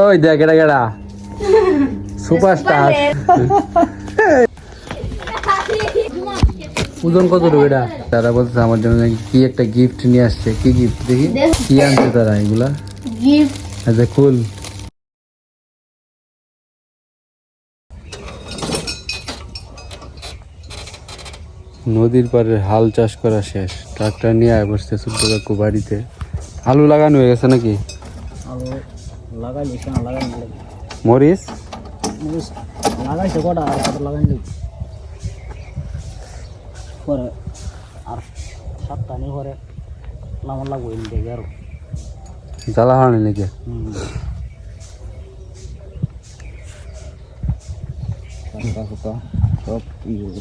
ওই দেখ এটা কেডা? সুপারস্টার। ওজন কত এটা? তারা বলছে আমার জন্য কি একটা গিফট নিয়ে আসছে। কি গিফট দেখি? কি আনছে তারা এগুলা? গিফট আচ্ছা কুল নদীর পাড়ে হাল চাষ করা শেষ। ট্রাক্টর নিয়ে আয় বসছে কাকু বাড়িতে। আলু লাগানো হয়ে গেছে নাকি? আলু লাগাইলি কেন লাগাই মরিচ? লাগাইছে কটা আর কটা লাগাইলি পরে আর সাতটা নিয়ে পরে লামন লাগবো এনে দেখি আরও। জ্বালা হয় নাকি? সব ইউজ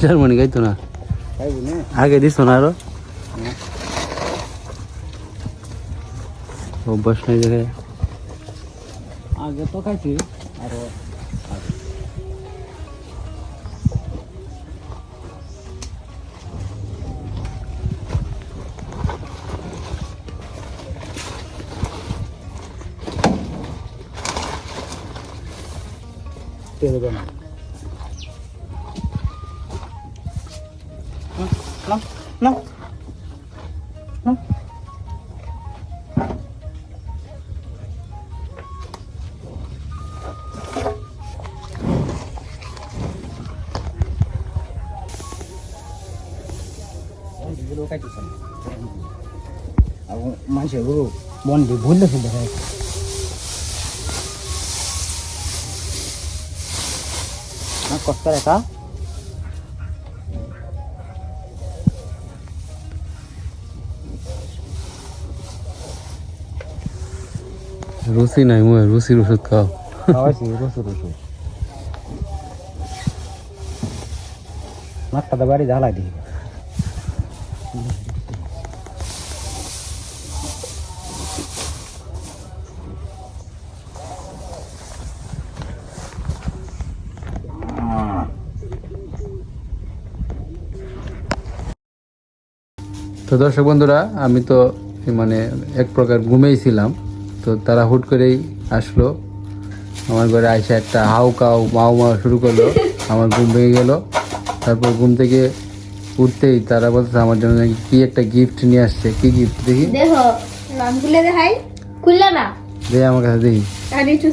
জার্মানি গাইতো না খাইবি না আগে দিস না আরও অভ্যাস নাই না না মানুষের গরু মন দিয়ে ভুললে ফেলতে কষ্ট রেখা রুচি নাই মুয়ে রুচির ওষুধ খাও। খাওয়াইছি বাড়ি দিই তো দর্শক বন্ধুরা আমি তো মানে এক প্রকার ঘুমেইছিলাম তো তারা হুট করেই আসলো। আমার ঘরে আইসা একটা হাউ কাউ মাও মাও শুরু করল। আমার ঘুম ভেঙে গেল। তারপর ঘুম থেকে উঠতেই তারা বলছে আমার জন্য নাকি কি একটা গিফট নিয়ে আসছে? কি গিফট দেখি? দেখো নাম খুলে দেখাই। খুললে না? দে আমার কাছে দেখি। আর একটু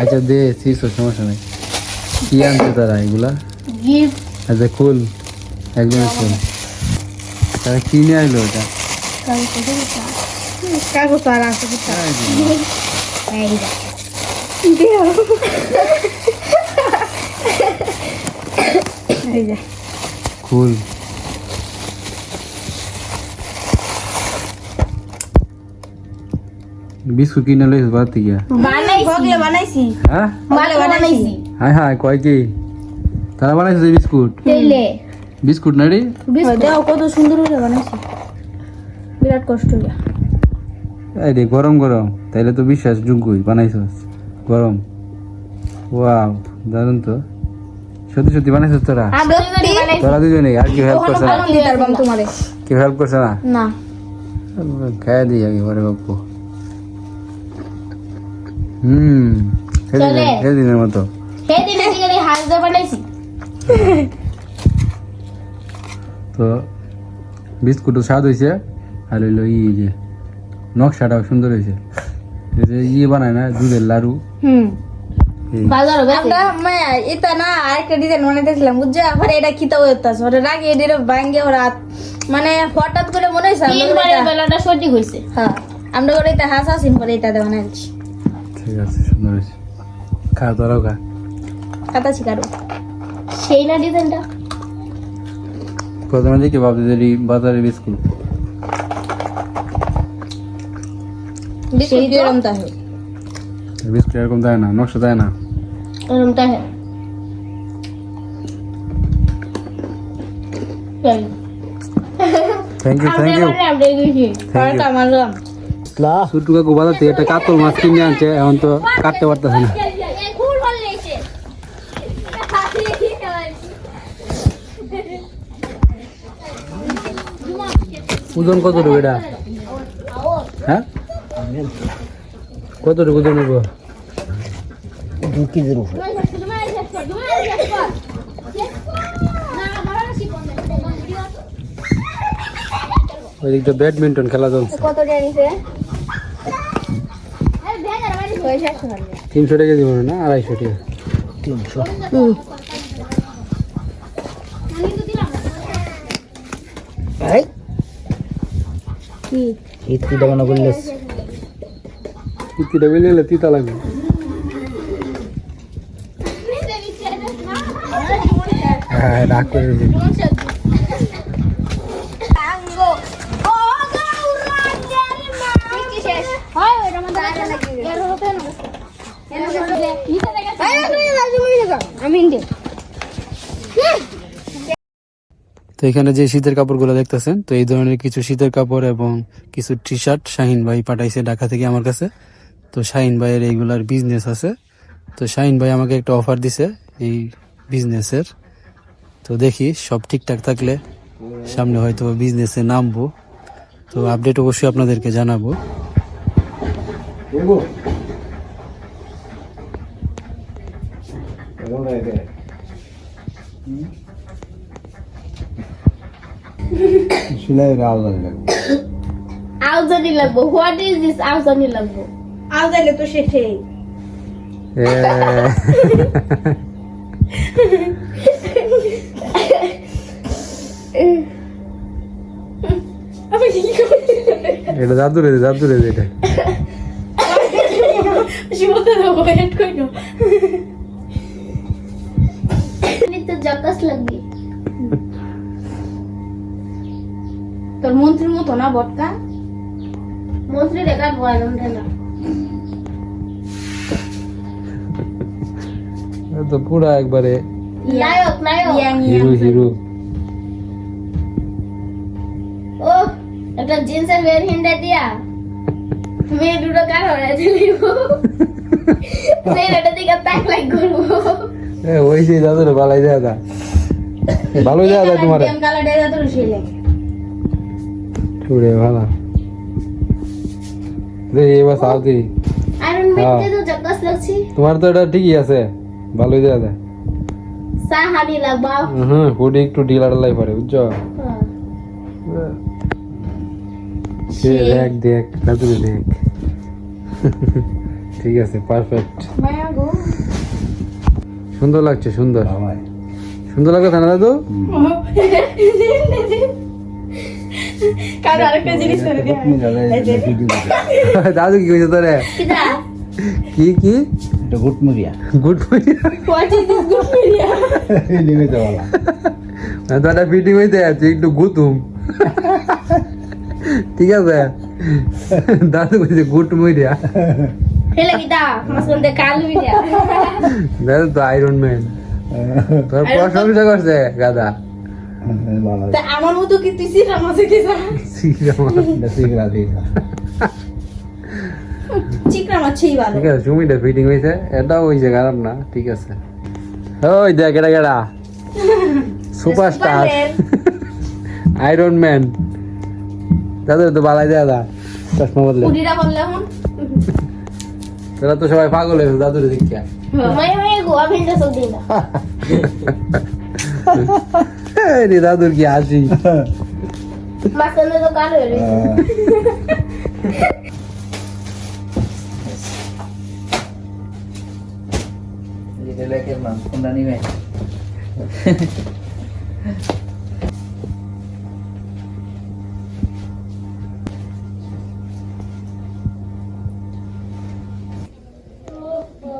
আচ্ছা দে শীর্ষ সমস্যা নেই। কি আনছে তারা এগুলা? গিফট আচ্ছা খুল। একদম খুল। তারা কি নিয়ে আসলো এটা কাগজ আর যা খুল বিস্কুট কিনে লইস বাদ গিয়া বানাইছি। বানাইছি। হ্যাঁ? ভালো বানাইছি। হাই হাই কয় কি? তারা বানাইছে বিস্কুট? তেলে। বিস্কুট না রে? দেখো কত সুন্দর করে বানাইছি। বিরাট কষ্ট হইয়া। এই রে গরম গরম। তাইলে তো বিশ্বাস যোগ্যই বানাইছস। গরম। ওয়াও দারুণ তো। সত্যি সত্যি বানাইছস তোরা? তোরা দুজনে আর কি হেল্প করছে না? তোমারে। কেউ হেল্প করছে না? না। খাই দিই একেবারে বাপু হুম সেদিনের মতো। তো বিস্কুটও স্বাদ হয়েছে আর হইল ই যে নকশাটাও সুন্দর হয়েছে। এই যে ইয়ে বানায় না দুধের লাড়ু। হুম। বাজার হবে আমরা মায়া এটা না আরেকটা ডিজাইন বানাইতেছিলাম বুঝছ? আবার এটা খিতা হইতাছে? ওটা রাগে এটা ভাঙ্গে ওরা মানে হঠাৎ করে মনে হয়েছে বেলাটা হ্যাঁ আমরা করে এটা হাসা সিন এটা দিয়ে বানাইছি। ঠিক আছে সুন্দর হয়েছে। খা তোরাও খা। কাটা শিকারো সেই না ডিজাইনটা প্রথমে দেখি বাজারের বিস্কুট বিস্কুট রমতা বিস্কুট এরকম দেয় না নকশা দেয় না। এরকমটা হ্যাঁ thank you thank you Chhotu কাকু বাজার থেকে একটা কাতল মাছ কিনে আনছে এখন তো কাটতে পারতেছে না। ওজন কতটুকু এটা? হ্যাঁ? কতটুকু ওজন নেব? দু কেজির উপরে ওই দিকটা ব্যাডমিন্টন খেলা চলছে। কত দিয়ে তিনশো টাকা দিব না আড়াইশো টাকা। তিনশো। কি? ঈদ কি দেবো না ইন্ডিয়া তো এখানে যে শীতের কাপড়গুলো দেখতেছেন, তো এই ধরনের কিছু শীতের কাপড় এবং কিছু টি শার্ট শাহিন ভাই পাঠাইছে ঢাকা থেকে আমার কাছে। তো শাহিন ভাইয়ের এইগুলার বিজনেস আছে। তো শাহিন ভাই আমাকে একটা অফার দিছে এই বিজনেসের তো দেখি সব ঠিকঠাক থাকলে সামনে হয়তো বিজনেসে নামবো। তো আপডেট অবশ্যই আপনাদেরকে জানাব। আউজানি লাগবো। হোয়াট ইজ দিস আউজানি লাগবো? আজ যাইলে তো সেটাই এটা দাদুরে দে দাদুরে দে এটা। শিবতে দেবো হেড কইনো তো জকাস লাগবে। তোর মন্ত্রীর মতো না বটকা। মন্ত্রী রেখার বয়ালাম না। তো পুরা একবারে নায়ক নায়ক। Young hero hero. ও একটা জিন্সের বের হিন্ডা দিয়া। মেয়ে দুটো কার হয়ে দিলিব মেয়েটা দিকে তাক লাগ করব। এ ওই যে দাদুরে বালাই দেয়া দা। ভালো দেয়া দা তোমার। কালা টুরে ভালো। রে এবার সাউদি আয়রন মেটে তো জকাস লাগছি। তোমার তো এটা ঠিকই আছে। ভালোই দেয়া দা সাহানি লাগবা। হুম ফুডি একটু ডিলার লাই পরে বুঝছ? সে দেখ দেখ দাদুরে দেখ। ঠিক আছে পারফেক্ট সুন্দর লাগছে সুন্দর। সুন্দর লাগছে না দাদু? কার আরেকটা জিনিস করে দিয়া দাদু কি কইছে তোরে? কি কি? এটা গুটমুরিয়া good morning what is this good media limited বলা তোটা ফিটিং হইতে আছে একটু গুতুম। ঠিক আছে? দাদু কইছে গুড মরিয়া হেলে কিদা মাসুন দে কাল বিয়া দাদু তো আয়রন ম্যান তোর প্রশংসা করছে গাদা। আমার মতো কি তুই সিরাম আছে কি ভালো। ঠিক আছে সুমিটা ফিটিং হয়েছে। এটাও হয়েছে খারাপ না ঠিক আছে। ওই দেখ এটা কেডা? সুপারস্টার আয়রন ম্যান দাদু তো বালাই দেয়া দা চশমা বদলে। কুড়িটা বললে এখন। তোরা তো সবাই পাগল হয়েছে দাদুর দেখিয়া। মাই মাই গোয়া ভিন্ডা সব দিন না। এই রে দাদুর কি হাসি। মাঝখানে তো কালো নিবে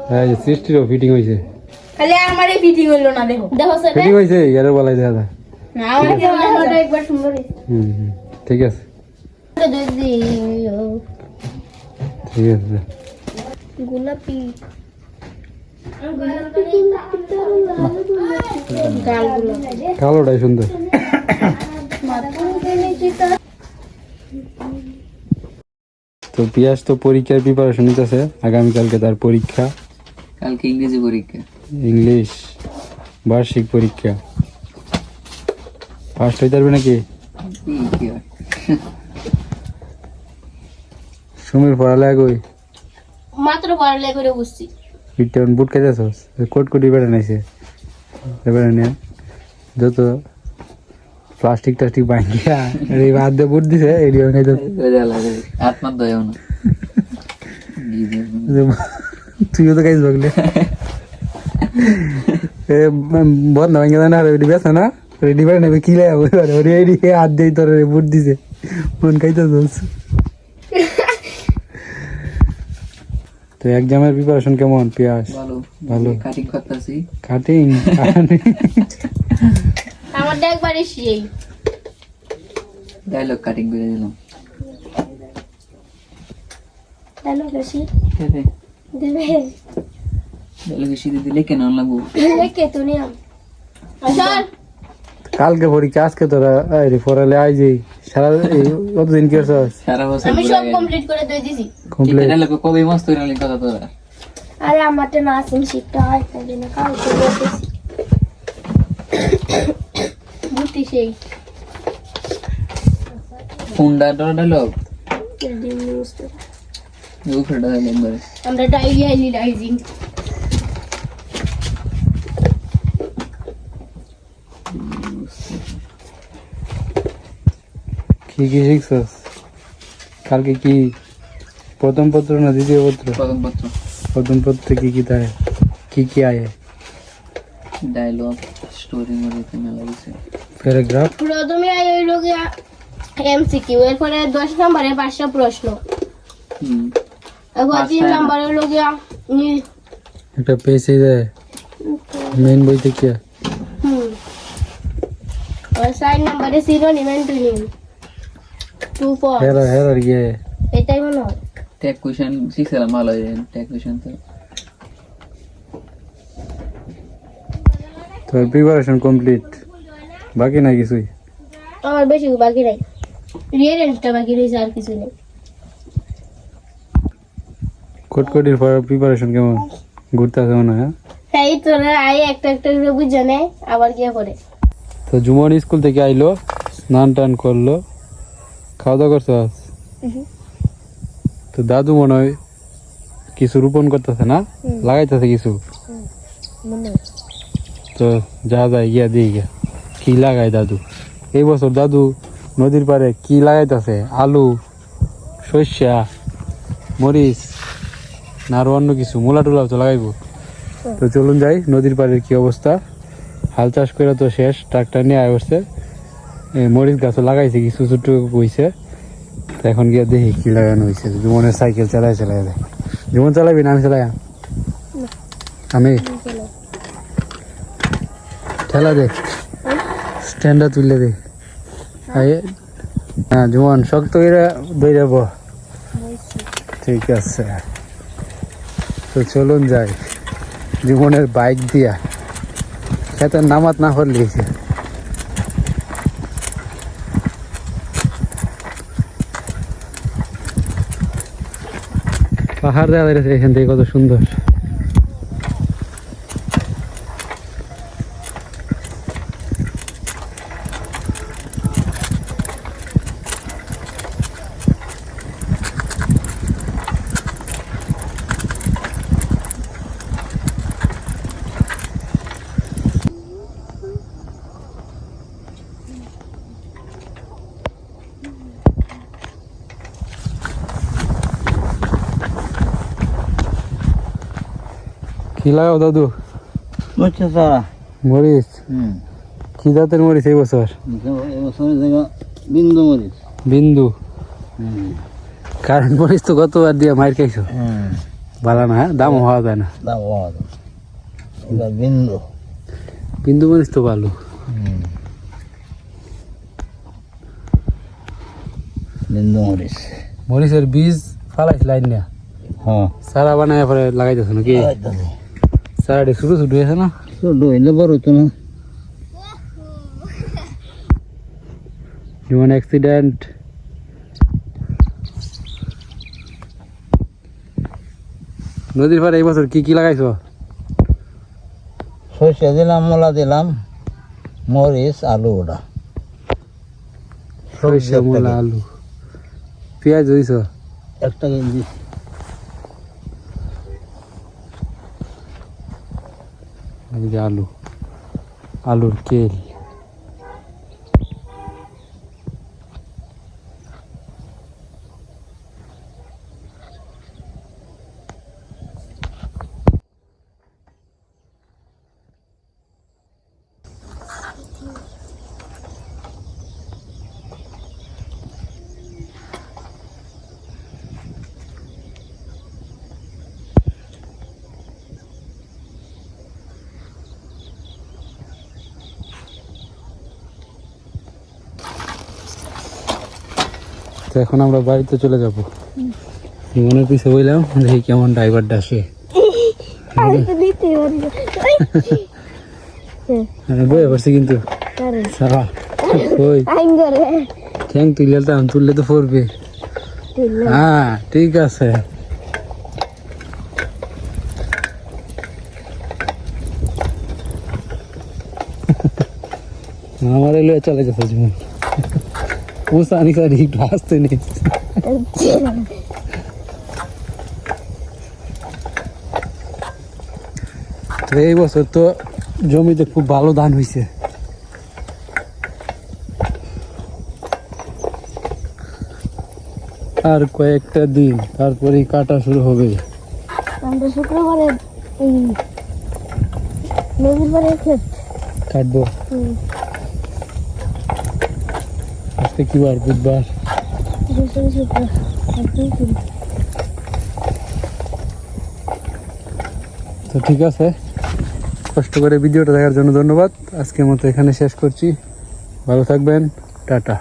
হ্যাঁ এই যে সৃষ্টিরও ফিটিং হয়েছে আমারই ফিটিং হইল না দেখো। দেখো সেটা ফিটিং হয়েছে এরও বলাই দেয়া না আমার কি হয় একবার সুন্দর হুম ঠিক আছে। ঠিক আছে। গোলাপি। কালোটাই সুন্দর। তো পিয়াস তো পরীক্ষার প্রিপারেশন নিতেছে আগামীকালকে তার পরীক্ষা। কালকে ইংরেজি পরীক্ষা। ইংলিশ বার্ষিক পরীক্ষা। ফার্স্ট হইতে পারবে নাকি? কি কি সুমির পড়ালেখা কই? মাত্র পড়ালে করে বুঝছি পিঠটা বুট খাইতেছ কোট কোটি বেড়ে নাইছে বেড়ে নিয়ে যত প্লাস্টিক টাস্টিক ভাঙিয়া এই বাদ দিয়ে বুট দিছে মজা লাগে আত্মার দয়াও না। তুইও তো খাইছ বগলে এ বন্ধ ভাঙে না রেডি বেছ না? রেডি বেড়ে নেবে কি লাগে ওরে এডি হাত দিয়ে তোর বুট দিছে। মন খাইতেছ তো এক্সামের প্রিপারেশন কেমন পিয়াস? ভালো। ভালো। কাটিং করতেছি। কাটিং একবারে সেই। ডায়লগ কাটিং করে দিলাম। দেবে। দেবে। ডায়লগে দিলে কেন লাগবো? কালকে পরীক্ষা আজকে তোরা আরে পড়ালে আই যাই। সারা কতদিন কি করছস সারা বছর আমি সব কমপ্লিট করে দিয়ে দিছি। কমপ্লিট ডায়লগ কবে মস্ত করে কথা তোরা? আরে আমারটা নার্সিং শিখতে হয় তাই জন্য কালকে বলতেছি বুঝতি সেই ফোনটা ডর ডায়লগ নিউজ উপরে ডায়লগ করে কি কি শিখছস কালকে কি প্রথম পত্র না দ্বিতীয় পত্র প্রথম পত্র প্রথম পত্রে কি কি তাই কি কি আয় ডায়লগ স্টোরি মধ্যে মেলা কিছু প্যারাগ্রাফ প্রথমে আই হইল গিয়া এমসিকিউ এরপরে দশ নম্বরে পাঁচটা প্রশ্ন। হুম। এরপর তিন পাঁচটা? নম্বরে হইল গিয়া নি- একটা পেজে যায় মেইন বই থেকে হুম। আর চার নম্বরে সিনোনিম অ্যান্টোনিম টু ফর হেরা হেরা গিয়ে এটাই মনে হয়। ট্যাগ কোশ্চেন শিখছিলাম ভালো ট্যাগ কোশ্চেন তো। তোর প্রিপারেশন কমপ্লিট বাকি নাই কিছুই? আমার বেশি বাকি নাই। রিয়ারেন্সটা বাকি রয়েছে আর কিছু নেই। কোটকোটির পর প্রিপারেশন কেমন? ঘুরতে আসে মনে হয় হ্যাঁ? এই তোরা আই একটা একটা করে বুঝে নেয় আবার গিয়ে করে? তো জুমন স্কুল থেকে আইলো স্নান টান করল। খাওয়া দাওয়া করছ আজ? তো দাদু মনে হয় কিছু রোপণ করতেছে না? লাগাইতেছে কিছু? তো যা যায় গিয়া দিয়ে গিয়া কি লাগাই দাদু? এই বছর দাদু নদীর পাড়ে কি লাগাইতেছে? আলু শস্যা মরিচ না আরও অন্য কিছু? মূলা টুলাও তো লাগাইবো। তো চলুন যাই নদীর পাড়ের কি অবস্থা? হাল চাষ করে তো শেষ ট্রাক্টর নিয়ে আয় বসছে। মরিচ গাছও লাগাইছে কিছু ছোট বইছে তো এখন গিয়ে দেখি কি লাগানো হয়েছে জীবনের সাইকেল চালাই চালাই দেয়। জীবন চালাবি না আমি চালাই আমি? ঠেলা দে। স্ট্যান্ডা তুললে দে। হ্যাঁ। জীবন শক্ত করে দই যাব ঠিক আছে। তো চলুন যাই। জীবনের বাইক দিয়া। খেতের নামাত না করলে পাহাড় দেওয়া যাচ্ছে এখান থেকে কত সুন্দর কি লাগাও দাদু সারা মরিচ? কি জাতের মরিচ এই বছর? বিন্দু মরিচ। বিন্দু। কারেন্ট মরিচ তো গতবার দিয়ে মার খাইছো। ভালো না হ্যাঁ? দাম হওয়া যায় না। দাম হওয়া বিন্দু। বিন্দু মরিচ তো ভালো। বিন্দু মরিচ। মরিচের বীজ ফালাইছ লাইন না হ্যাঁ। সারা বানায় পরে লাগাইতেছ নাকি? সারাটি ছোটো ছোটো আছে না? ছোট হইলে বড় তো না। যেমন অ্যাক্সিডেন্ট নদীর পাড়ে এই বছর কি কি লাগাইছো? সর্ষে দিলাম মূলা দিলাম মরিচ আলু ওটা সরিষা মূলা আলু। পেঁয়াজ হইছ একটা কেজি de alur, alurqueire. এখন আমরা বাড়িতে চলে যাব। মনের পিছে বললাম দেখি কেমন ড্রাইভারটা আসে। আমি বয়ে পড়ছি কিন্তু। ঠ্যাং তুললে তো তুললে তো পড়বে। হ্যাঁ ঠিক আছে। আমার এলো চলে গেছে জীবন। ও সানি সারি একটু আসতে নেই তো এই বছর তো জমিতে খুব ভালো ধান হয়েছে আর কয়েকটা দিন তারপরেই কাটা শুরু হবে। আমরা শুক্রবারে কাটবো। হুম, আজকে কি বার, বুধবার? তো ঠিক আছে। কষ্ট করে ভিডিওটা দেখার জন্য ধন্যবাদ। আজকের মতো এখানে শেষ করছি। ভালো থাকবেন। টাটা।